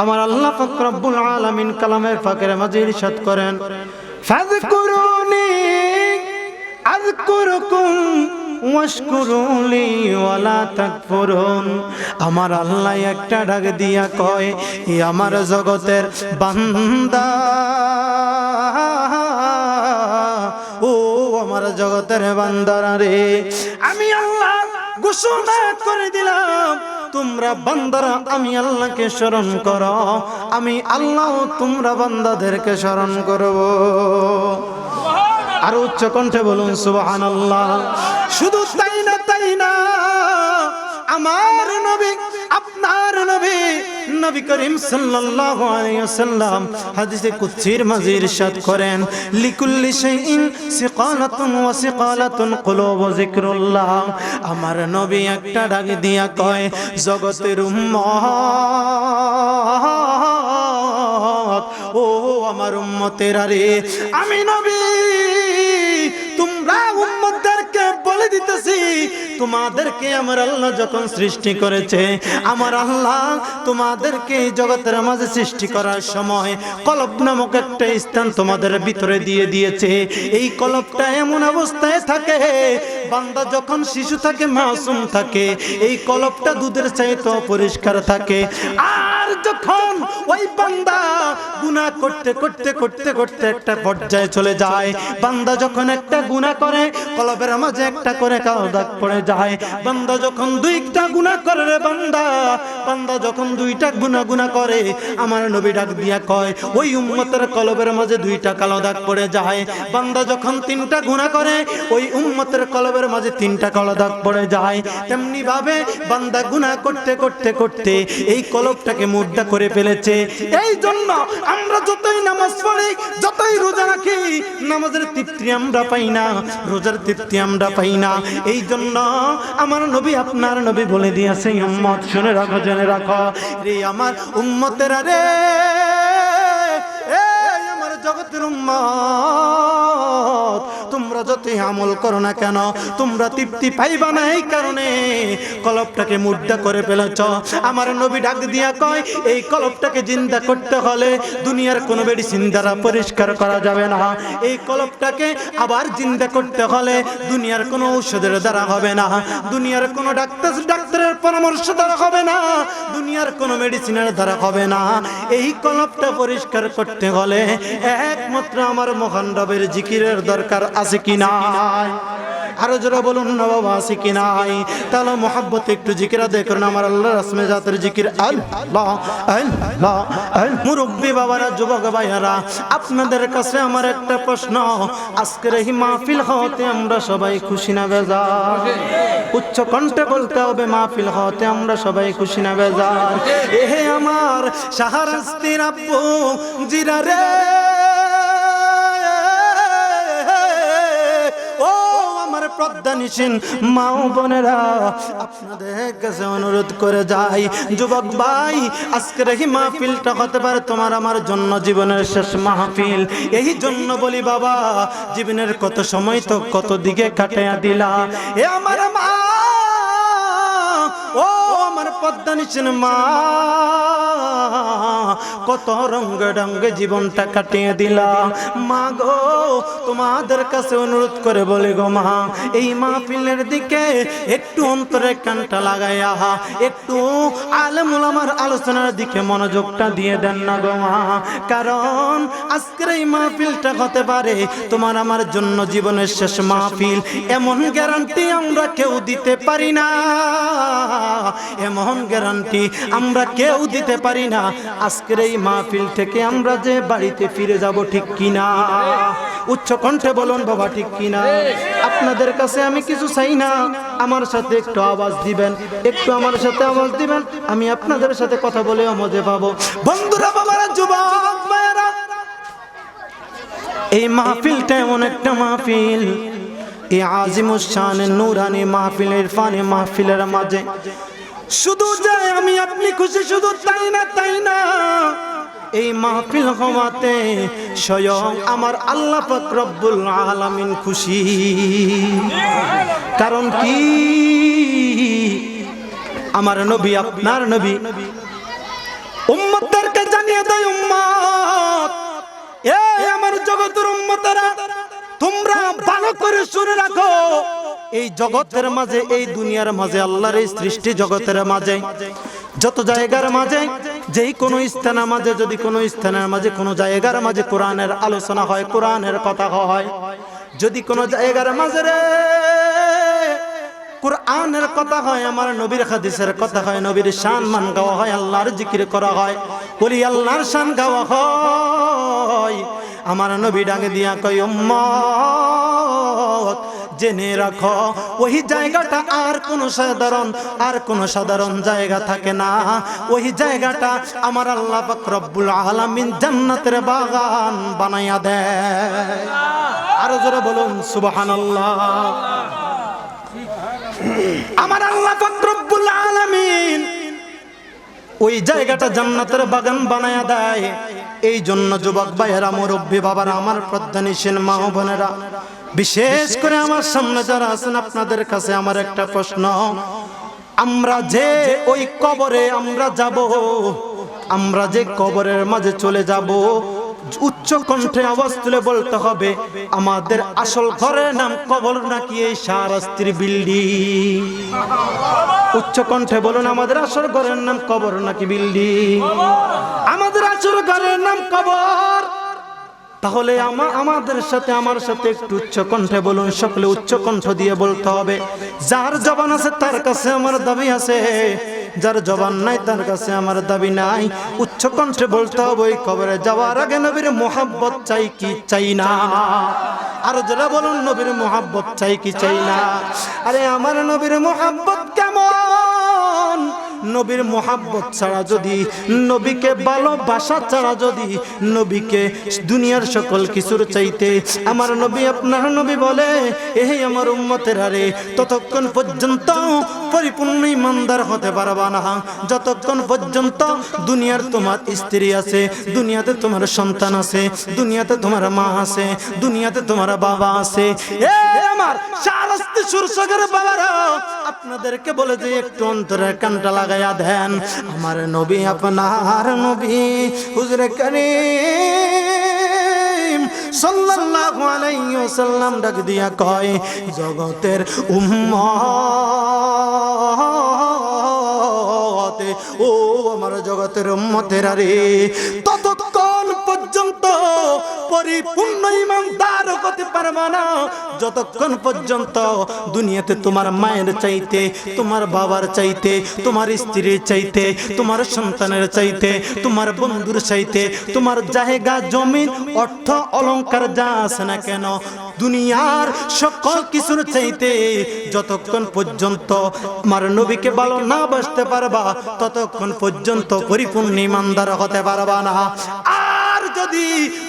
আমার আল্লাহ পাক রব্বুল আলামিন কালামের ফাঁকের মাঝে ইরশাদ করেন আমার আল্লাহ একটা ডাক দিয়া কয় আমার জগতের বান্দা, ও আমার জগতের বান্দারা রে, আমি আল্লাহ ঘোষণা করে দিলাম তোমরা বান্দারা, আমি আল্লাহকে স্মরণ করো। আমি আল্লাহ তোমরা বান্দাদেরকে স্মরণ করব। আর উচ্চ কণ্ঠে বলুন সুবাহ শুধু তাই না তাই না, আমার নবী আপনার নবী নবী করিম সাল্লাল্লাহু আলাইহি ওয়াসাল্লাম হাদিসে কুদসির মাঝে ইরশাদ করেন, লিকুল্লি শাইইন সিকালাতুন ওয়া সিকালাতুন কুলুব যিকরুল্লাহ। আমার নবী একটা ডাক দিয়া কয়, জগতের উম্মত, ও আমার উম্মতের আরে, আমি নবী, তোমরা উম্মতদেরকে বলে দিতেছি তোমাদেরকে আমার আল্লাহ যখন সৃষ্টি করেছে, আমার আল্লাহ তোমাদেরকে এই জগতের মাঝে সৃষ্টি করার সময় কলব নামক একটা স্থান তোমাদের ভিতরে দিয়ে দিয়েছে। এই কলবটা এমন অবস্থায় থাকে, বান্দা যখন শিশু থাকে, মাসুম থাকে, এই কলবটা দুধের চাইতে পরিষ্কার থাকে। আর যখন ওই বান্দা গুনাহ করতে করতে করতে করতে একটা পর্যায়ে চলে যায়, বান্দা যখন একটা গুনাহ করে কলবের মাঝে একটা করে কালো দাগ পড়ে যায়। বান্দা যখন দুইটা গুনাহ করে রে বান্দা বান্দা যখন দুইটা গুনাহ গুনাহ করে, আমার নবী ডাক দিয়া কয়, ওই উম্মতের কলবের মাঝে দুইটা কালো দাগ পড়ে যায়। বান্দা যখন তিনটা গুনাহ করে, ওই উম্মতের কলবের মাঝে তিনটা কালো দাগ পড়ে যায়। তেমনি ভাবে বান্দা গুনাহ করতে করতে করতে এই কলবটাকে মুদ্রা করে ফেলেছে। এই জন্য আমরা যতই নামাজ পড়ি, যতই রোজা রাখি, নামাজের তৃপ্তি আমরা পাই না, রোজার তৃপ্তি আমরা পাই না। এই জন্য আমার নবী আপনার নবী বলে দিয়েছে উম্মত, শুনে রাখো, জেনে রাখো। রে আমার উম্মতের রে আমার জগতের উম্মত। তোমরা যতই আমল করো না কেন, তোমরা তৃপ্তি পাইবা না এই কারণে। কলবটাকে মুদ্রা করে ফেলেছ। আমার নবী ডাক দিয়া কয়, এই কলবটাকে জিন্দা করতে হলে দুনিয়ার কোনো মেডিসিন দ্বারা পরিষ্কার করা যাবে না। এই কলবটাকে আবার জিন্দা করতে হলে দুনিয়ার কোনো ঔষধের দ্বারা হবে না। দুনিয়ার কোনো ডাক্তার, ডাক্তারের পরামর্শ দ্বারা হবে না। দুনিয়ার কোনো মেডিসিনের দ্বারা হবে না। এই কলবটা পরিষ্কার করতে হলে একমাত্র আমার মহান রবের জিকিরের দরকার আছে কি নাই? আরও জোরে বলুন না বাবা আছে কি নাই? তাহলে মোহাব্বত একটু জিকির করুন, আমার আল্লাহ রাসমে জাতের জিকির। মুরব্বী বাবারা, যুবক ভাইয়ারা, আপনাদের কাছে আমার একটা প্রশ্ন। আজকের এই মাহফিল হতে আমরা সবাই খুশি না বেজা উচ্চ কণ্ঠে বলতে হবে, মাহফিল হতে আমরা সবাই খুশি না বেজা এহে আমার সাহারাস্তির আব্বু জিরা রে আমার নিছেন মা ও বোনেরা, আপনাদের কাছে অনুরোধ করে যাই। যুবক ভাই, আজকের এই মাহফিলটা হতে পারে তোমার আমার জন্য জীবনের শেষ মাহফিল। এই জন্য বলি বাবা, জীবনের কত সময় তো কত দিকে কাটাইয়া দিলা। এ আমার মা আমার পদ্মা নিশিন মা, কত রঙ্গে রঙ্গে জীবনটা কাটিয়ে দিলাম মা গো, তোমাদের কাছে অনুরোধ করে বলি গো মা, এই মাহফিলের দিকে একটু অন্তরে কানটা লাগাইয়া একটু আলেমুল আমার আলোচনার দিকে মনোযোগটা দিয়ে দেন না গো মা। কারণ আজকের এই মাহফিলটা হতে পারে তোমার আমার জন্য জীবনের শেষ মাহফিল। এমন গ্যারান্টি আমরা কেউ দিতে পারি না। এমন গ্যারান্টি। আমরা কেউ দিতে পারি না। আজকের এই মাহফিল থেকে আমরা যে বাড়িতে ফিরে যাব ঠিক কিনা? উচ্চ কণ্ঠে বলুন, বাবা, ঠিক কিনা? আপনাদের কাছে আমি কিছু চাই না। আমার সাথে একটু আওয়াজ দিবেন। একটু আমার সাথে আওয়াজ দিবেন। আমি আপনাদের সাথে কথা বলে মজা পাবো। বন্ধুরা, বাবারা, যুবক এই মাহফিলটা এমন একটা মাহফিল। এই আজিমুসান নুরানি মাহফিলের ফানে মাহফিলের মাঝে শুধু যাই আমি, আপনি খুশি, শুধু তাই না তাই না? এই মাহফিল হওয়াতে স্বয়ং আমার আল্লাহ রব্বুল আলামিন খুশি। কারণ কি? আমার নবী, আপনার নবী উম্মতদেরকে জানিয়ে দেয়, উম্মত, এই আমার জগতের উম্মতেরা, তোমরা ভালো করে শুনে রাখো। এই জগতের মাঝে, এই দুনিয়ার মাঝে, আল্লাহর এই সৃষ্টি জগতের মাঝে, যত জায়গার মাঝে, যেই কোনো স্থানের মাঝে, যদি কোনো স্থানের মাঝে, কোনো জায়গার মাঝে কোরআনের আলোচনা হয়, কোরআনের কথা হয়, যদি কোনো জায়গার মাঝে রে কোরআনের কথা হয়, আমার নবীর হাদিসের কথা হয়, নবীর শান মান গাওয়া হয়, আল্লাহর জিকির করা হয়, বলি আল্লাহর শান গাওয়া হয়, আমার নবী ডাকে দিয়া কই উম্মত জেনে রাখো, ওই জায়গাটা আর কোন সাধারণ, আর কোন সাধারণ জায়গা থাকে না। ওই জায়গাটা আমার আল্লাহ রব্বুল আলামিন জান্নাতের বাগান বানাইয়া দেয়। আরও জোরে বলুন, সুবহানাল্লাহ। আমার আল্লাহ রব্বুল আলামিন ওই জায়গাটা জান্নাতের বাগান বানায়া দেয়। এই জন্য যুবক ভাইয়েরা, মুরব্বী বাবারা, আমার প্রধানী মা বোনেরা, বিশেষ করে আমার সামনে যারা আছেন, আপনাদের কাছে আমার একটা প্রশ্ন। আমরা যে ওই কবরে আমরা যাব, আমরা যে কবরের মাঝে চলে যাব উচ্চ কণ্ঠে আওয়াজ তুলে বলতে হবে, আমাদের আসল ঘরের নাম কবর নাকি এই সারাস্ত্রী বিল্ডিং? উচ্চ কণ্ঠে বলুন, আমাদের আসল ঘরের নাম কবর নাকি বিল্ডিং? আমাদের আসল ঘরের নাম কবর? তাহলে আমাদের সাথে, আমার সাথে একটু উচ্চ কণ্ঠে বলুন, সকলে উচ্চ কণ্ঠ দিয়ে বলতে হবে, যার জবান আছে তার কাছে আমার দাবি আছে। যার জবান নাই, তার কাছে আমার দাবি নাই। উচ্চ কণ্ঠে বলতে হবে, ওই কবরে যাওয়ার আগে নবীর মোহাব্বত চাই কি চাই না? আর যারা বলুন, নবীর মোহাব্বত চাই কি চাই না? আরে আমার নবীর মোহাব্বত কেমন নবীর মোহাব্বত ছাড়া যদি, নবীকে ভালোবাসা ছাড়া যদি, নবীকে দুনিয়ার সকল কিছুর চাইতে আমার নবী আপনার নবী বলে এই আমার উম্মতের আরে ততক্ষণ পর্যন্ত পরিপূর্ণ ইমানদার হতে পারবা না। যতক্ষণ পর্যন্ত দুনিয়ার তোমার স্ত্রী আছে, দুনিয়াতে তোমার সন্তান আছে, দুনিয়াতে তোমার মা আছে, দুনিয়াতে তোমার বাবা আছে আমার সারস্তি সুরসগের বাবারা আপনাদেরকে বলে যে একটু অন্তরের কানটা লাগাইয়া দেন। আমার নবী, আপনার নবী, হুজরে করিম জগতের উম্মত, ও আমার জগতের উম্মতের পর্যন্ত পরিপূর্ণ ইমানদার হতে পারবে না। যতক্ষণ পর্যন্ত দুনিয়াতে তোমার মায়ের চাইতে, তোমার বাবার চাইতে, তোমার স্ত্রীর চাইতে, তোমার সন্তানের চাইতে, তোমার বন্ধুর চাইতে, তোমার জায়গা, জমিন, অর্থ, অলংকার যা আছে না কেন, দুনিয়ার সকল কিছুর চাইতে যতক্ষণ পর্যন্ত আমার নবীকে ভালো না বাসতে পারবা, ততক্ষণ পর্যন্ত পরিপূর্ণ ইমানদার হতে পারবা না। যদি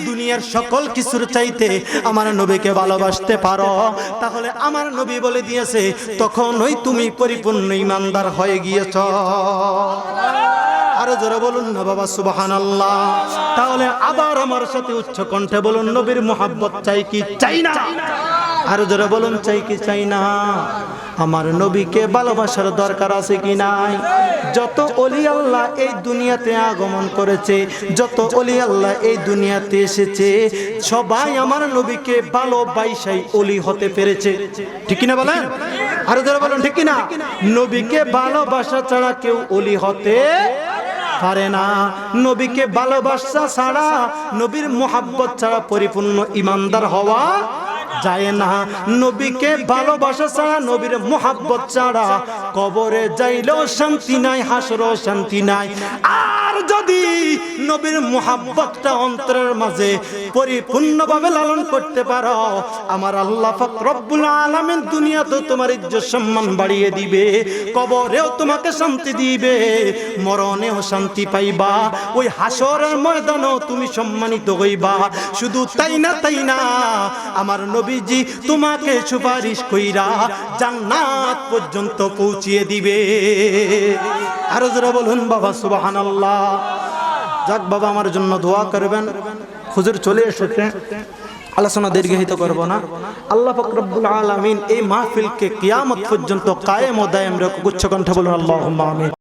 দুনিয়ার সকল কিছুর চাইতে আমার নবীকে ভালোবাসতে পারো, তাহলে আমার নবী বলে দিয়েছে, তখনই তুমি পরিপূর্ণ ইমানদার হয়ে গিয়েছ। আরও জোরে বলুন না বাবা সুবাহান আল্লাহ তাহলে আবার আমার সাথে উচ্চ কণ্ঠে বলুন, নবীর মোহাব্বত চাই কি চাই না? আরও জোরে বলুন, চাই কি চাই না? আমার নবীকে ভালোবাসার দরকার আছে কি নাই? যত অলি আল্লাহ এই দুনিয়াতে আগমন করেছে, যত অলি আল্লাহ এই দুনিয়াতে এসেছে, সবাই আমার নবীকে ভালোবাসাই অলি হতে পেরেছে। ঠিক কিনা বলেন? আরও জোরে বলুন, ঠিক কিনা? নবীকে ভালোবাসা ছাড়া কেউ অলি হতে পারে না। নবীকে ভালোবাসা ছাড়া, নবীর মোহাব্বত ছাড়া পরিপূর্ণ ইমানদার হওয়া যায় না। নবীকে ভালোবাসা ছাড়া, নবীর মোহাব্বত ছাড়া কবরে যাইলেও শান্তি নাই, হাসরও শান্তি নাই। আর যদি নবীর মোহাব্বতটা অন্তরের মাঝে পরিপূর্ণভাবে লালন করতে পারো, আমার আল্লাহ রব্বুল আলামিন দুনিয়াতে তোমার ইজ্জত সম্মান বাড়িয়ে দিবে, কবরেও তোমাকে শান্তি দিবে, মরণেও শান্তি পাইবা, ওই হাসরের ময়দানও তুমি সম্মানিত হইবা। শুধু তাই না তাই না, আমার নবীজি তোমাকে সুপারিশ কইরা জান্নাত পর্যন্ত পৌঁছিয়ে দিবে। আরও যারা বলুন, বাবা সুবাহান আল্লাহ যাক, বাবা, আমার জন্য দোয়া করবেন। হুজুর চলে এসেছে। আলোচনা দীর্ঘায়িত করব না। আল্লাহ ফকরবুল আলমিন এই মাহফিলকে কিয়ামত পর্যন্ত কায়েম ও দায়েম রেখে। গুচ্ছ কণ্ঠে বলুন আল্লাহ আমিন।